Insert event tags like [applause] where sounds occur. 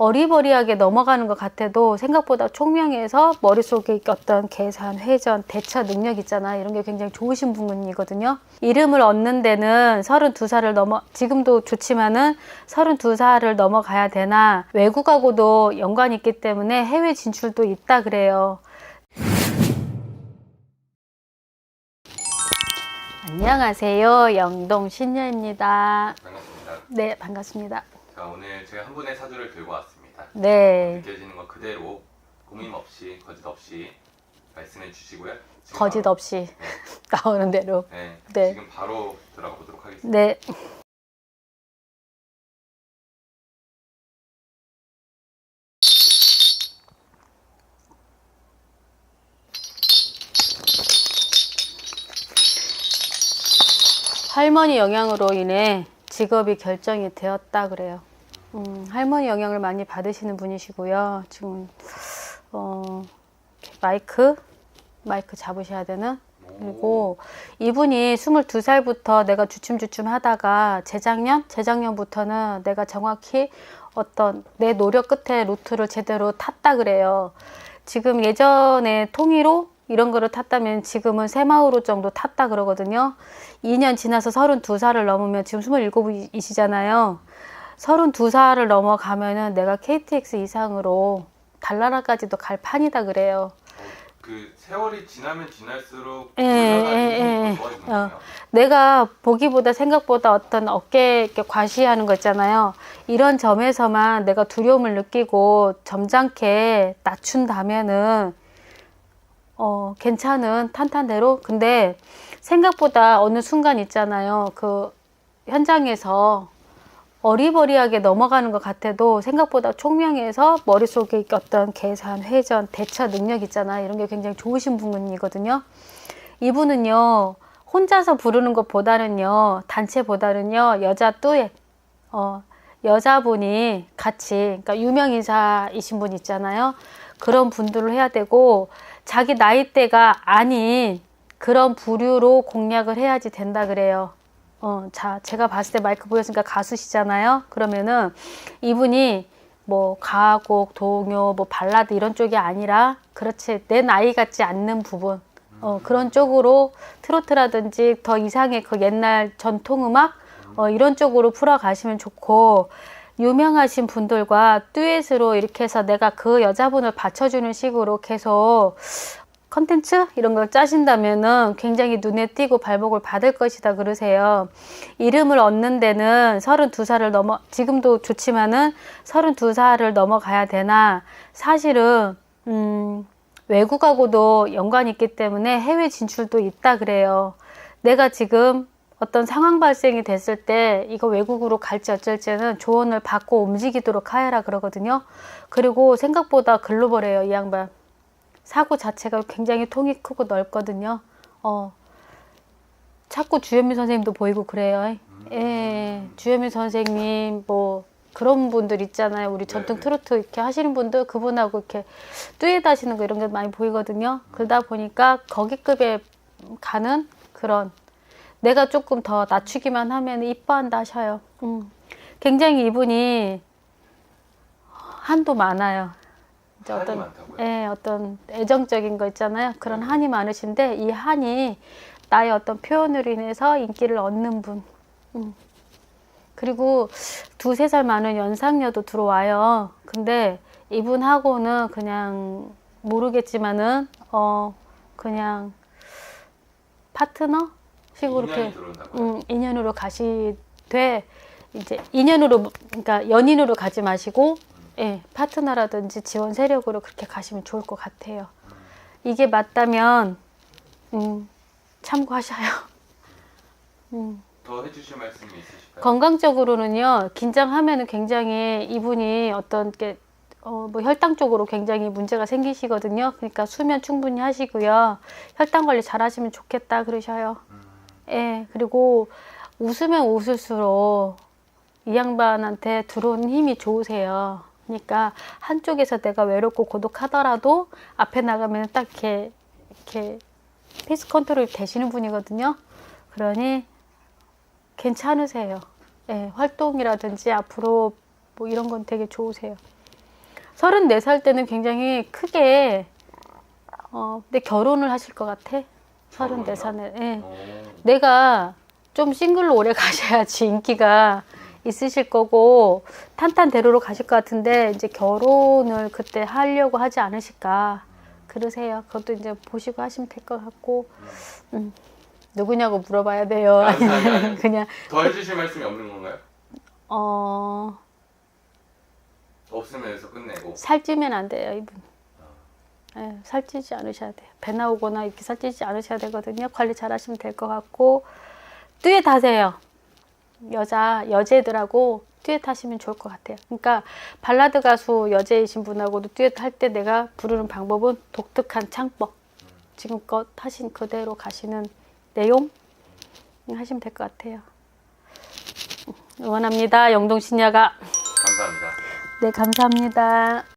어리버리하게 넘어가는 것 같아도 생각보다 총명해서 머릿속에 어떤 계산, 회전, 대처 능력 있잖아. 이런 게 굉장히 좋으신 분이거든요. 이름을 얻는 데는 32살을 넘어, 지금도 좋지만은 32살을 넘어가야 되나 외국하고도 연관이 있기 때문에 해외 진출도 있다 그래요. 안녕하세요. 영동 신녀입니다. 반갑습니다. 네, 반갑습니다. 자, 오늘 제가 한 분의 사주를 들고 왔습니다. 네. 느껴지는 것 그대로 꾸밈 없이 거짓 없이 말씀해 주시고요. 지금 거짓 바로- 없이 [laughs] 나오는 대로. 네, 네. 지금 바로 들어가 보도록 하겠습니다. 네. [laughs] 할머니 영향으로 인해 직업이 결정이 되었다 그래요. 음, 할머니 영향을 많이 받으시는 분이시고요. 지금 어, 마이크 마이크 잡으셔야 되는 그리고 이분이 22살부터 내가 주춤주춤 하다가 재작년? 재작년부터는 내가 정확히 어떤 내 노력 끝에 루트를 제대로 탔다 그래요. 지금 예전에 통일호 이런 거를 탔다면 지금은 새마을호 정도 탔다 그러거든요. 2년 지나서 32살을 넘으면 지금 27이시잖아요. 32살을 넘어가면은 내가 KTX 이상으로 달나라까지도 갈 판이다 그래요. 그 세월이 지나면 지날수록 예, 예, 예, 예. 어. 내가 보기보다 생각보다 어떤 어깨 이렇게 과시하는 거 있잖아요. 이런 점에서만 내가 두려움을 느끼고 점잖게 낮춘다면은 어, 괜찮은 탄탄대로. 근데 생각보다 어느 순간 있잖아요. 그 현장에서 어리버리하게 넘어가는 것 같아도 생각보다 총명해서 머릿속에 어떤 계산, 회전, 대처 능력 있잖아. 이런 게 굉장히 좋으신 분이거든요. 이분은요, 혼자서 부르는 것보다는요, 단체보다는요, 여자 뚜엣, 어, 여자분이 같이, 그러니까 유명인사이신 분 있잖아요. 그런 분들을 해야 되고, 자기 나이대가 아닌 그런 부류로 공략을 해야지 된다 그래요. 어, 자, 제가 봤을 때 마이크 보였으니까 가수시잖아요. 그러면은 이분이 뭐 가곡, 동요, 뭐 발라드 이런 쪽이 아니라 그렇지 내 나이 같지 않는 부분 어, 그런 쪽으로 트로트라든지 더 이상의 그 옛날 전통 음악 어, 이런 쪽으로 풀어가시면 좋고 유명하신 분들과 듀엣으로 이렇게 해서 내가 그 여자분을 받쳐주는 식으로 계속 컨텐츠 이런 걸 짜신다면은 굉장히 눈에 띄고 발목을 받을 것이다 그러세요. 이름을 얻는 데는 32살을 넘어 지금도 좋지만은 32살을 넘어가야 되나 사실은 음 외국하고도 연관이 있기 때문에 해외 진출도 있다 그래요. 내가 지금 어떤 상황 발생이 됐을 때 이거 외국으로 갈지 어쩔지는 조언을 받고 움직이도록 하여라 그러거든요. 그리고 생각보다 글로벌해요, 이 양반. 사고 자체가 굉장히 통이 크고 넓거든요. 어. 자꾸 주현미 선생님도 보이고 그래요. 예. 주현미 선생님 뭐 그런 분들 있잖아요. 우리 전통 네, 네. 트로트 이렇게 하시는 분들 그분하고 이렇게 듀엣 하시는 거 이런 게 많이 보이거든요. 그러다 보니까 거기급에 가는 그런 내가 조금 더 낮추기만 하면 이뻐한다 하셔요. 음. 굉장히 이분이 한도 많아요. 이제 어떤 많다고요? 예, 어떤 애정적인 거 있잖아요. 그런 한이 많으신데 이 한이 나의 어떤 표현으로 인해서 인기를 얻는 분. 음. 그리고 두세 살 많은 연상녀도 들어와요. 근데 이분하고는 그냥 모르겠지만은 어 그냥 파트너 식으로 이렇게? 음, 인연으로 가시되 이제 인연으로 그러니까 연인으로 가지 마시고 예, 파트너라든지 지원 세력으로 그렇게 가시면 좋을 것 같아요. 이게 맞다면 음, 참고하셔요. [laughs] 음. 더 해주실 말씀이 있으실까요? 건강적으로는요 긴장하면은 굉장히 이분이 어떤 게 어, 뭐 혈당 쪽으로 굉장히 문제가 생기시거든요. 그러니까 수면 충분히 하시고요. 혈당 관리 잘 하시면 좋겠다 그러셔요. 음, 예, 그리고 웃으면 웃을수록 이 양반한테 들어오는 힘이 좋으세요. 그러니까 한쪽에서 내가 외롭고 고독하더라도 앞에 나가면 딱 이렇게, 이렇게 페이스 컨트롤 되시는 분이거든요. 그러니 괜찮으세요. 예, 활동이라든지 앞으로 뭐 이런 건 되게 좋으세요. 34살 때는 굉장히 크게 어, 근데 결혼을 하실 것 같아. 결혼이요? 34살에. 예. 어, 내가 좀 싱글로 오래 [laughs] 가셔야지 인기가 있으실 거고 탄탄대로로 가실 것 같은데 이제 결혼을 그때 하려고 하지 않으실까 그러세요. 그것도 이제 보시고 하시면 될 것 같고 음, 누구냐고 물어봐야 돼요. 아니, 아니, 아니. [laughs] 그냥 더 해주실 말씀이 없는 건가요? 어 없으면 여기서 끝내고 살찌면 안 돼요 이분. 예, 살찌지 않으셔야 돼요. 배 나오거나 이렇게 살찌지 않으셔야 되거든요. 관리 잘 하시면 될 것 같고 듀엣 하세요. 여자 여제들하고 듀엣 하시면 좋을 것 같아요. 그러니까 발라드 가수 여제이신 분하고도 듀엣 할 때 내가 부르는 방법은 독특한 창법. 지금껏 하신 그대로 가시는 내용 하시면 될 것 같아요. 응원합니다. 영동 신야가. 감사합니다. 네, 감사합니다.